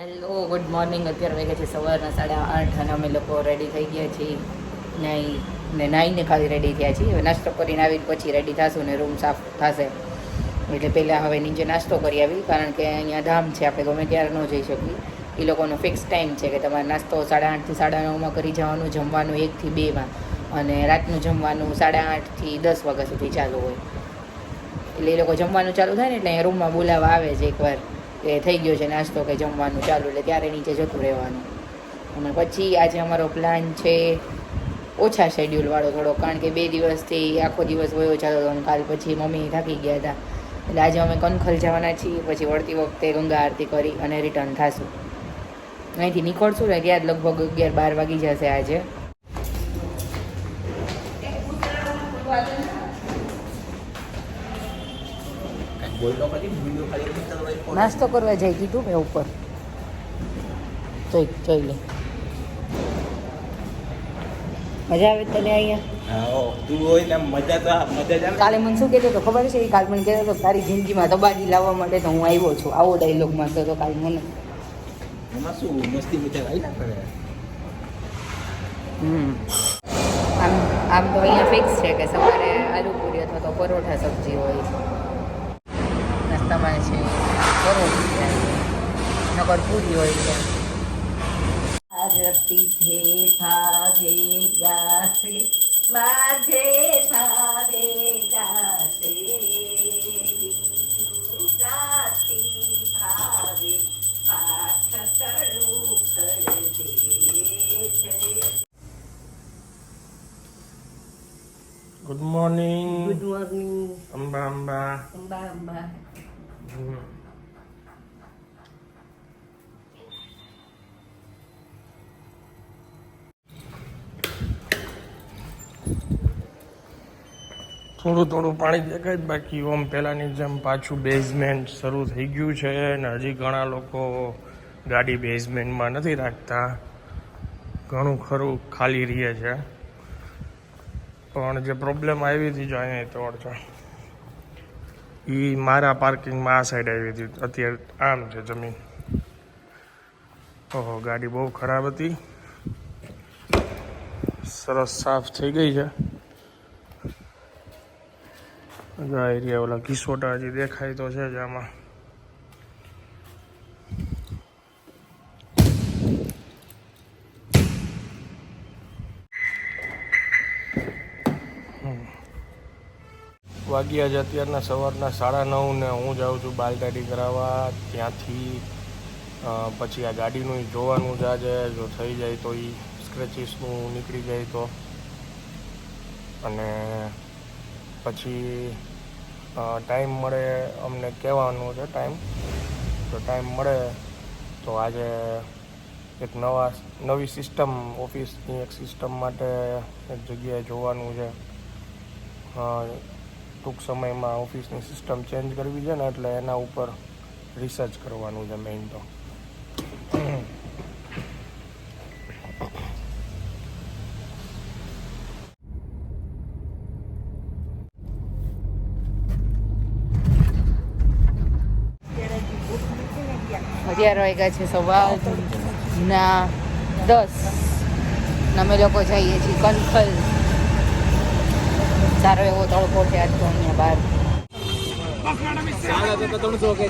Hello good morning અત્યારે વાગે છે સવારના સાડા આઠ અને અમે લોકો રેડી થઈ ગયા છીએ. નાઈ ને નાઈને ખાલી રેડી થયા છીએ. હવે નાસ્તો કરીને આવીને પછી રેડી થશું ને રૂમ સાફ થશે. એટલે પહેલાં હવે નીચે નાસ્તો કરી આવી, કારણ કે અહીંયા ધામ છે, આપણે ગમે ત્યારે ન જઈ શકીએ. એ લોકોનો ફિક્સ ટાઈમ છે કે તમારે નાસ્તો સાડા આઠથી સાડા નવમાં કરી જવાનું, જમવાનું એકથી બેમાં. અને રાતનું જમવાનું સાડા આઠથી દસ વાગ્યા સુધી ચાલુ હોય. એટલે એ લોકો જમવાનું ચાલુ થાય ને એટલે અહીંયા રૂમમાં બોલાવા આવે છે એકવાર. કે થઈ ગયો છે નાસ્તો કે જમવાનું ચાલુ, એટલે ત્યારે નીચે જતું રહેવાનું. અને પછી આજે અમારો પ્લાન છે ઓછા શેડ્યુલવાળો થોડો, કારણ કે બે દિવસથી આખો દિવસ વયો ચાલો હતો અને કાલ પછી મમ્મી થાકી ગયા હતા. એટલે આજે અમે કનખલ જવાના છીએ, પછી વળતી વખતે ગંગા આરતી કરી અને રિટર્ન થાશું. અહીંથી નીકળશું ને ત્યાં જ લગભગ અગિયાર બાર વાગી જશે આજે બોલતો ખરી વીડિયો ખાલી ઉતારવાનો હોય ફોન. નાસ્તો કરવા જઈ કીધું મેં ઉપર. જોઈ જોઈ લે. મજા આવે તને અહીંયા? તું હોય ને મજા તો મજા જ કાલે મને શું કહેતો હતો ખબર છે? એ કાલ મને કહેતો હતો તારી જિંદગીમાં તબાજી લાવવા માટે તો હું આવ્યો છું. આવો ડાયલોગમાં તો કાલ મને. એમાં શું મસ્તી મજા આવી ના કરે? હમ. આમ આમ તો અહીંયા ફિક્સ છે કે સવારે આલુ પૂરી અથવા તો પરોઠા સબ્જી હોય. નાસ્તામાં છે. પરોઠી છે નકર પૂરી હોય છે આરતી છે માધે થોડું થોડું પાણી દેખાય જ બાકી. ઓમ પહેલાંની જેમ પાછું બેઝમેન્ટ શરૂ થઈ ગયું છે અને હજી ઘણા લોકો ગાડી બેઝમેન્ટમાં નથી રાખતા. ઘણું ખરું ખાલી રહે છે. પણ જે પ્રોબ્લેમ આવી હતી જો અહીંયા તોડ છે એ મારા પાર્કિંગમાં આ સાઈડ આવી હતી. અત્યારે આમ છે જમીન. ઓહો, ગાડી બહુ ખરાબ હતી. સરસ સાફ થઈ ગઈ છે. એરિયા ઓલા કિસોટા હજી દેખાય તો છે જ આમાં. વાગ્યા છે અત્યારના સવારના સાડા નવ ને હું જાઉં છું બાલગાડી કરાવવા. ત્યાંથી પછી આ ગાડીનું જોવાનું જ આજે, જો થઈ જાય તો એ સ્ક્રેચીસનું નીકળી જાય તો. અને પછી ટાઈમ મળે અમને કહેવાનું છે ટાઈમ તો ટાઈમ મળે તો આજે એક નવા, નવી સિસ્ટમ ઓફિસની એક સિસ્ટમ માટે એક જગ્યાએ જોવાનું છે. ટૂંક સમયમાં ઓફિસની સિસ્ટમ ચેન્જ કરવી છે ને એટલે એના ઉપર રિસર્ચ કરવાનું છે મેઇન તો. અત્યારે વાગ્યા છે સવાર ના દસ. અમે લોકો જઈએ છીએ કનખલ. સારો એવો તડકો છે આજ તો અહીંયા બહાર.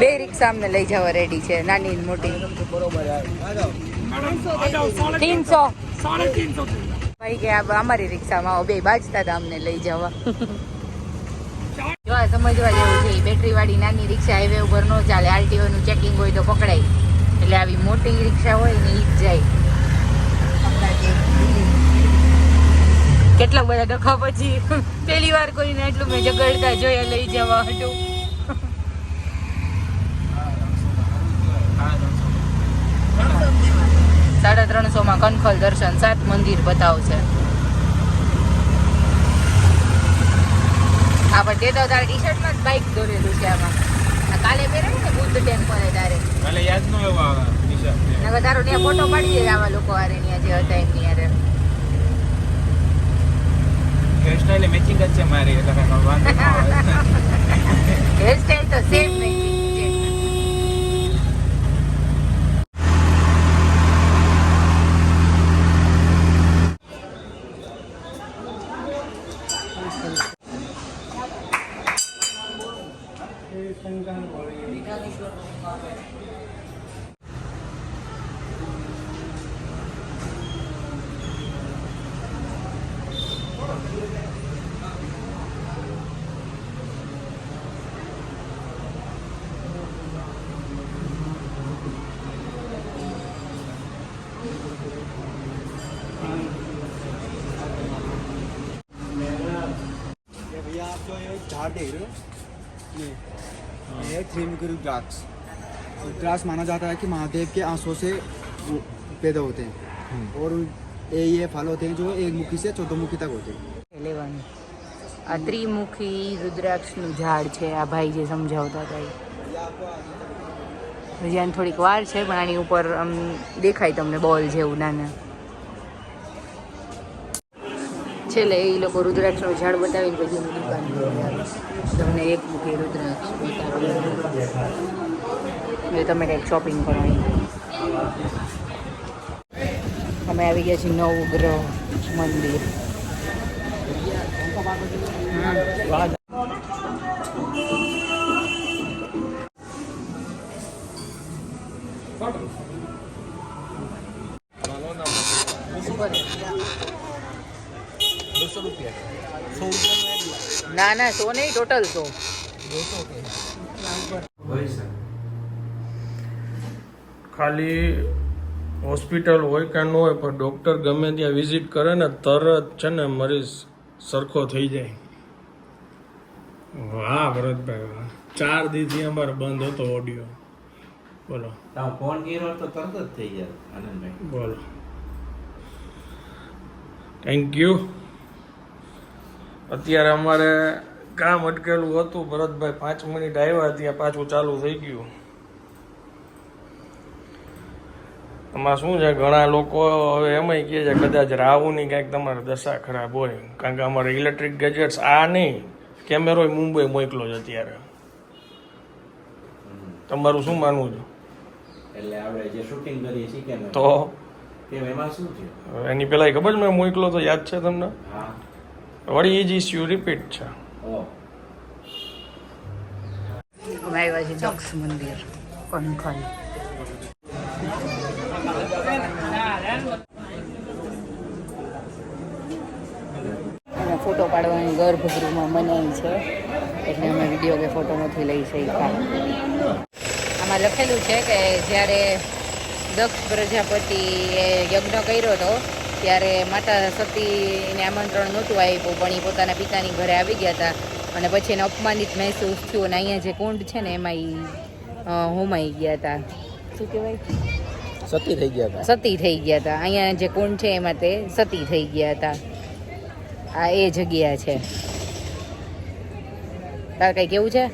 બે રિક્ષા અમને લઈ જવા રેડી છે, નાની મોટી. તીનસો ભાઈ કે અમારી રિક્ષામાં બે બાજતા હતા અમને લઈ જવા. સમજવા જેવું છે બેટરી વાળી નાની રિક્ષા હાઈવે ઉપર ન ચાલે. આરટીઓનું ચેકિંગ હોય તો પકડાય. એટલે આવી મોટી રિક્ષા હોય ને એ જ જાય. કેટલા બધા ડખા પછી પહેલી વાર કોઈને એટલું મેં જગડતા જોયા લઈ જવા હતું સાડા ત્રણસો માં કનખલ દર્શન, સાત મંદિર બતાવશે. આ પણ તે તો તારા ટી શર્ટમાં જ બાઇક દોરેલું છે આમાં કાલે પહેરે ને બુદ્ધ ટેમ્પલે તારે કાલે યાદ ન આવ્યો આ નિશા. નકર તારો ત્યાં ફોટો પાડી દે આવા લોકો હારે ત્યાં જે હતા એમની આરે હેરસ્ટાઈલ મેચિંગ જ છે મારી એટલે કાંઈ વાંધો ન આવે. હેરસ્ટાઈલ તો સેમ નહીં વિઠાલેશ્વરનું કામ ઝાડ રહ્યું. ये है त्रिमुखी रुद्राक्ष रुद्राक्ष माना जाता है कि महादेव के आंसू से वो पैदा होते हैं और उन- ये ये फल होते हैं जो एक मुखी से चौदह मुखी तक होते हैं લેવાનું આ ત્રિમુખી રુદ્રાક્ષનું ઝાડ છે આ ભાઈ જે સમજાવતા હતા એ હજી આને થોડીક વાર છે પણ આની ઉપર આમ દેખાય તમને બોલ જેવું નાના છેલ્લે એ લોકો રુદ્રાક્ષનું ઝાડ બતાવીને પછી એની દુકાન તમને એક મુખી રુદ્રાક્ષ બતાવી તમે કંઈક શોપિંગ કરો અમે આવી ગયા છીએ નવગ્રહ મંદિર. ના ના સો નહીં ટોટલ સો ખાલી હોસ્પિટલ હોય કે ન હોય પણ ડૉક્ટર ગમે ત્યાં વિઝિટ કરે ને તરત છે ને મરીઝ સરખો થઈ જાય. વાહ ભરતભાઈ વાહ. ચાર દીથી અમારે બંધ હતો ઓડિયો બોલો. ફોન કર્યો તો તરત જ થઈ જાય આનંદભાઈ. બોલો. થેન્ક યુ અત્યારે અમારે કામ અટકેલું હતું ભરતભાઈ પાંચ મિનિટ આવ્યા ત્યાં પાછું ચાલુ થઈ ગયું. આમાં શું છે ઘણા લોકો હવે એમાંય કહે છે કદાચ રાહુની કાંઈક તમારે દશા ખરાબ હોય કારણ કે અમારે ઇલેક્ટ્રિક ગેજેટ્સ આ નહીં કેમેરો મુંબઈ મોકલો છે અત્યારે. તમારું શું માનવું છે? એટલે આપણે જે શૂટિંગ કરીએ છીએ તો? એમાં શું છે? એની પહેલાં ખબર મેં મોકલો તો યાદ છે તમને? હા. વળી એ જ ઇસ્યુ રિપીટ છે. અમે આવ્યા છીએ દક્ષ મંદિર કનખલ. અને ફોટો પાડવાની ગર્ભગૃહમાં મનાઈ છે. એટલે અમે વીડિયો કે ફોટો નથી લઈ શક્યા. આમાં લખેલું છે કે જ્યારે દક્ષ પ્રજાપતિએ યજ્ઞ કર્યો હતો ત્યારે માતા સતીને આમંત્રણ નહોતું આવ્યું પણ એ પોતાના પિતાની ઘરે આવી ગયા હતા અને પછી એને અપમાનિત મહેસૂસ થયું અને અહીંયા જે કુંડ છે ને એમાં એ હોમાઈ ગયા હતા શું કહેવાય? સતી થઈ ગયા હતા સતી થઈ ગયા હતા અહીંયા જે કુંડ છે એમાં તે સતી થઈ ગયા હતા આ એ જગ્યા છે. તારે કંઈ કેવું છે?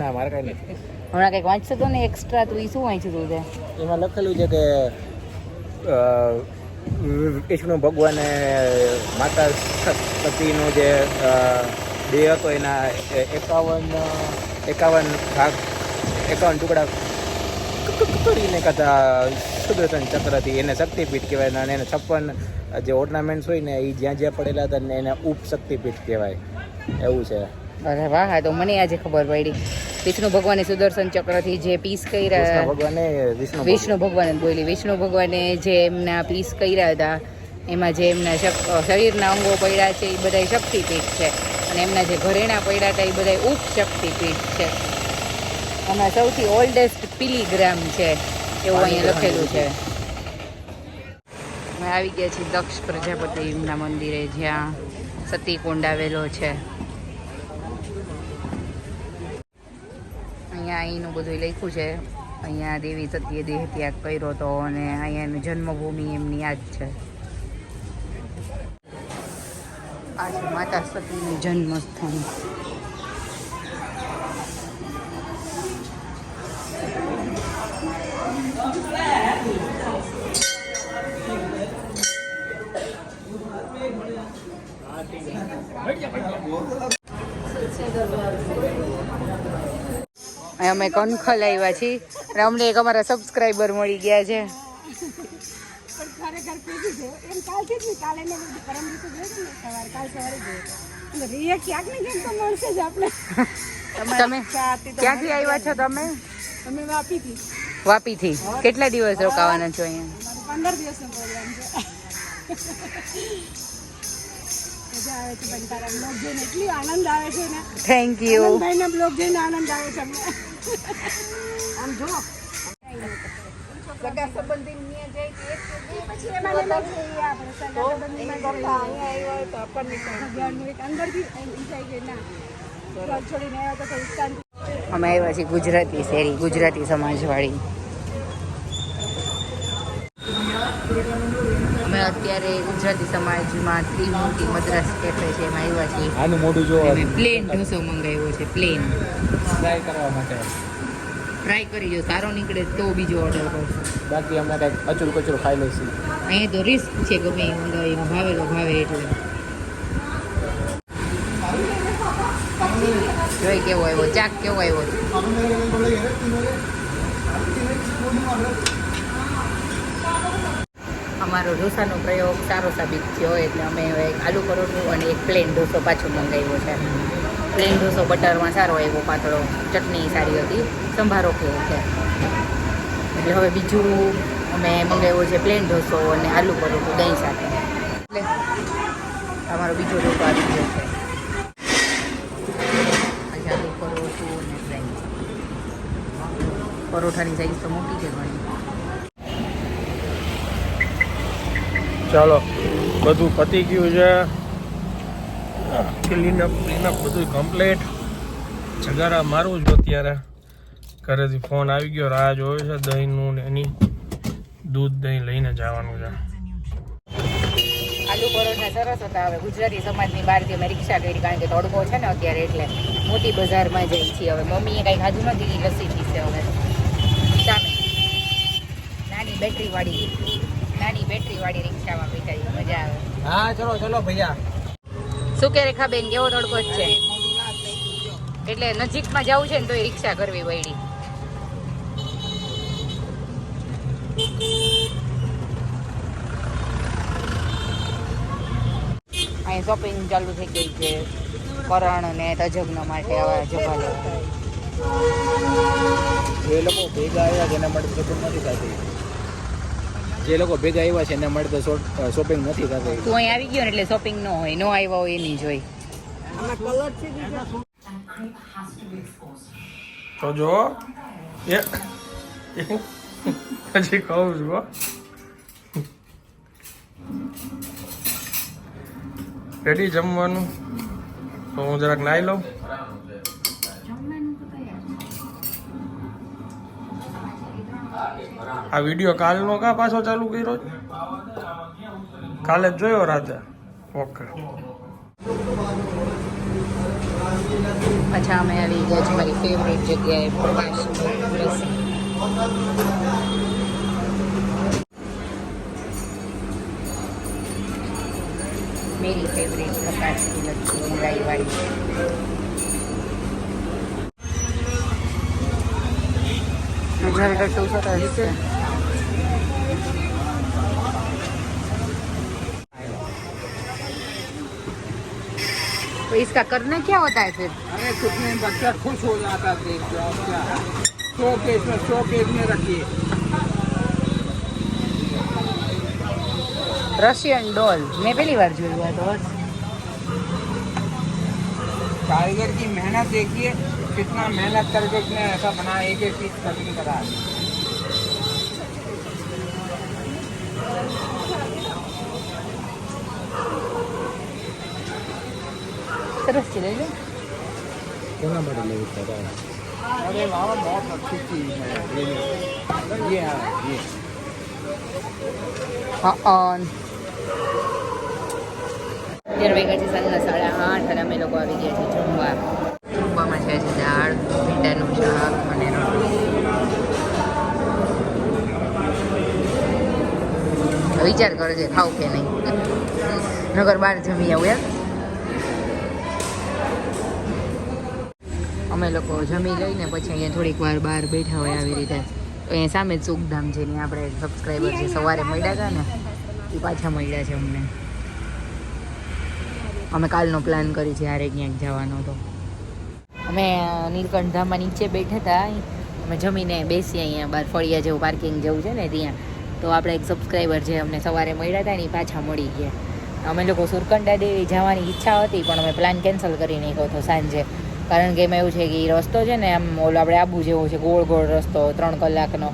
ના મારે કંઈ નથી. હમણાં કંઈક વાંચતો હતો ને એક્સ્ટ્રા તું એ શું વાંચ્યું હતું તે? એમાં લખેલું છે કે વિષ્ણુ ભગવાને માતા સતીનો જે દેહ હતો એના એકાવન એકાવન ભાગ, એકાવન ટુકડા કરીને કથા સુદર્શન ચક્રથી એને શક્તિપીઠ કહેવાય અને એને છપ્પન જે ઓર્નામેન્ટ્સ હોય ને એ જ્યાં જ્યાં પડેલા હતા ને એને ઉપ શક્તિપીઠ કહેવાય. એવું છે. અરે વાહ તો મને આજે ખબર પડી. વિષ્ણુ ભગવાને સુદર્શન ચક્રથી જે પીસ કર્યા. ભગવાને વિષ્ણુ ભગવાને. બોલી. વિષ્ણુ ભગવાને જે એમના પીસ કર્યા હતા એમાં જે એમના શરીરના અંગો પડ્યા છે એ બધા શક્તિપીઠ છે. અને એમના જે ઘરેણા પડ્યા હતા એ બધા ઉપ શક્તિપીઠ છે. આમાં સૌથી ઓલ્ડેસ્ટ પિલીગ્રામ છે એવું અહીંયા લખેલું છે. આવી ગયા છીએ દક્ષ પ્રજાપતિ એમના મંદિરે જ્યાં સતીકુંડ આવેલો છે. અહીંયા અહીંનું બધું લખ્યું છે. અહીંયા દેવી સતીએ દેહ ત્યાગ કર્યો હતો અને અહીંયાની જન્મભૂમિ એમની આ જ છે. આ છે માતા સતીનું જન્મસ્થાન. અહીં અમે કનખલ આવ્યા છીએ. અમને એક અમારા સબસ્ક્રાઈબર મળી ગયા છે. ક્યાંથી આવ્યા છો તમે? વાપીથી. કેટલા દિવસ રોકાવાના છો અહીંયા? પંદર દિવસનો મજા આવે છે બંટારા બ્લોગ જોઈને. એટલી આનંદ આવે છે ને. થેન્ક યુ ભાઈના બ્લોગ જોઈને આનંદ આવે છે અમને. આમ જો. પછી એમાં પછી એમાં જઈએ આપણે સગા સંબંધીમાં જઈએ. ભગવાનનું એક અંદરથી એમ થાય કે ના. છોડીને આવ્યા તો અમે આવ્યા છીએ ગુજરાતી શેરી ગુજરાતી સમાજવાળી અમે અત્યારે ગુજરાતી સમાજમાં ત્રિમૂર્તિ મદ્રાસ કેફે છે એમાં આવ્યા છીએ. આનું મોઢું જો પ્લેન ઢોસો મંગાવ્યો છે પ્લેન ટ્રાય કરવા માટે. ટ્રાય કરી જો સારો નીકળે તો બીજો ઓર્ડર કરશું બાકી અમે કંઈક અચૂર કચરો ખાઈ લઈશું. અહીંયા તો રિસ્ક છે ગમે એ મંગાવી ભાવે તો ભાવે એટલે. જોઈ કેવો આવ્યો ચાક કેવો આવ્યો? અમારો ઢોસાનો પ્રયોગ સારો સાબિત થયો એટલે અમે એક આલુ પરોઠું અને એક પ્લેન ઢોસો પાછો મંગાવ્યો છે. પ્લેન ઢોસો બટરમાં સારો આવ્યો પાતળો. ચટણી સારી હતી. સંભારો કેવો છે? એટલે હવે બીજું અમે મંગાવ્યો છે પ્લેન ઢોસો અને આલુ પરોઠું દહીં સાથે. એટલે અમારો બીજો ઢોસો આવી ગયો છે. આલુ પરોઠું અને પરોઠાની સાઈઝ તો મોટી છે ઘણી. ચાલો, બધું પતી ગયું છે. ક્લીનઅપ ક્લીનઅપ બધું કમ્પ્લીટ જગારા મારું જ અત્યારે. ઘરેથી ફોન આવી ગયો, રાહ જોયો છે, દહીંનું ને એની. દૂધ દહીં લઈને જવાનું છે. આલુ પરોઠા સરસ હતા. હવે ગુજરાતી સમાજની બહારથી અમે રિક્ષા કરી, કારણ કે તડકો છે ને અત્યારે એટલે મોટી બજારમાં જઈ છીએ. હવે મમ્મીએ કાંઈ ખાધું નથી લસ્સી પીશે હવે. સામે. નાની બેટરી વાળી. નાની બેટરી વાળી રિક્ષામાં બેઠા મજા આવે. હા ચલો ચલો ભૈયા. શું કે રેખા બેન કેવો તડકો જ છે? એટલે નજીકમાં જવું છે ને તો એ રિક્ષા કરવી પડી અહીં શોપિંગ ચાલુ થઈ ગઈ છે. કરણ ને તજજ્ઞ માટે આવા જવા લેવા જે લોકો ભેગા આવ્યા એના માટે શોપિંગ નથી થતી જે લોકો ભેગા આવ્યા છે એના માટે તો શોપિંગ નથી થતી. તું અહીં આવી ગયો એટલે શોપિંગ ન હોય ન આવ્યા હોય એની જોઈ. તો જો એ હજી કહું છું હો. રેડી જમવાનું? તો હું જરાક નાઈ લઉં. આ વીડિયો કાલનો કા પાછો ચાલુ કર્યો કાલે જોયો રાજા. ઓકે પાછા અમે આવી ગયા છે મારી ફેવરેટ જગ્યાએ પ્રવાસ મેરી ફેવરેટ પ્રકાશ કી લચ્છી મુરાઈવાળી We're gonna go तो इसका करना क्या होता है फिर? अरे कुछ नहीं बच्चा खुश हो जाता है देख केस में सो केस में रखिए। रशियन डॉल मैं पहली बार जुड़ हुआ तो बस। कारीगर की मेहनत देखिए कितना मेहनत करके उसने ऐसा बना एक एक चीज़ कटिंग करा સરસ છે લેજો કોના માટે લેવું છે તારે? अरे बाबा बहुत अच्छी चीज है ये लो। ये है ये હા ઓન અત્યારે વાગ્યા છે સાંજના સાડા આઠ અને અમે લોકો આવી ગયા છીએ જમવા જમવામાં છે આજે દાળ ભીંડાનું શાક અને રોટલી વિચાર કરજે ખાવ કે નહીં નગર બહાર જમી આવું યાર અમે લોકો જમી લઈને પછી અહીંયા થોડીક વાર બહાર બેઠા હોય આવી રીતે. તો અહીંયા સામે સુખધામ છે ને આપણે સબસ્ક્રાઈબર જે સવારે મળ્યા હતા ને એ પાછા મળ્યા છે અમને. અમે કાલનો પ્લાન કરી છે હારે ક્યાંક જવાનો તો. અમે અ, નીલકંઠ ધામમાં નીચે બેઠા હતા અમે જમીને બેસી અહીંયા બહાર ફળિયા જેવું પાર્કિંગ જેવું છે ને ત્યાં. તો આપણે એક સબસ્ક્રાઈબર જે અમને સવારે મળ્યા હતા ને એ પાછા મળી ગયા. અમે લોકો સુરકંડા દેવી જવાની ઈચ્છા હતી પણ અમે પ્લાન કેન્સલ કરી નાખ્યો હતો સાંજે. કારણ કે એમાં એવું છે કે એ રસ્તો છે ને આમ ઓલો આપણે આબુ જેવો છે, ગોળ ગોળ રસ્તો, ત્રણ કલાકનો.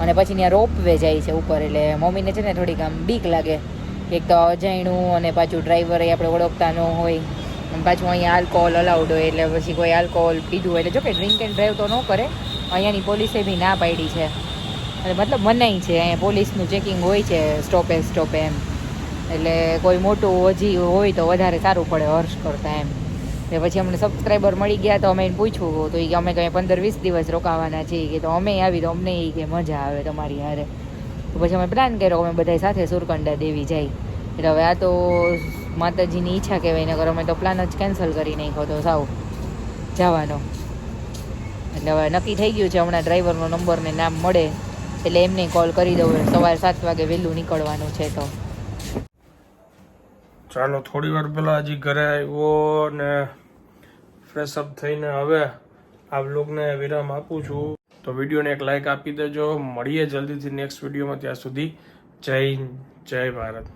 અને પછી ત્યાં રોપ વે જાય છે ઉપર, એટલે મમ્મીને છે ને થોડીક આમ બીક લાગે એક તો અજાણ્યું અને પાછું ડ્રાઈવર આપણે ઓળખતા ન હોય. પાછું અહીંયા આલ્કોહોલ અલાઉડ હોય, એટલે પછી કોઈ આલ્કોહોલ પીધું હોય, એટલે જો કે ડ્રિંક એન્ડ ડ્રાઈવ તો ન કરે. અહીંયાની પોલીસે બી ના પાડી છે. એટલે મતલબ મનાઈ છે, અહીંયા પોલીસનું ચેકિંગ હોય છે સ્ટોપે સ્ટોપે એમ. એટલે કોઈ મોટું હજી હોય તો વધારે સારું પડે, હર્ષ કરતાં એમ. એટલે પછી અમને સબસ્ક્રાઈબર મળી ગયા તો અમે એને પૂછ્યું તો એ કે અમે કંઈ પંદર વીસ દિવસ રોકાવાના છીએ કે તો અમે આવી તો અમને એ કે મજા આવે તમારી હારે. તો પછી અમે પ્લાન કર્યો અમે બધા સાથે સુરકંડા દેવી જાય. એટલે હવે આ તો માતાજીની ઈચ્છા કહેવાય નગર અમે તો પ્લાન જ કેન્સલ કરી નાખ્યો તો સાવ જવાનો. એટલે હવે નક્કી થઈ ગયું છે હમણાં ડ્રાઈવરનો નંબર ને નામ મળે, એટલે એમને કોલ કરી દઉં. સવારે સાત વાગે વહેલું નીકળવાનું છે તો. ચાલો થોડી વાર પહેલાં હજી ઘરે આવ્યો ને ફ્રેશ અપ થઈને હવે આ બ્લોગને વિરામ આપું છું. તો વિડીયોને એક લાઇક આપી દેજો. મળીએ જલ્દીથી નેક્સ્ટ વિડીયોમાં ત્યાં સુધી. જય જય ભારત.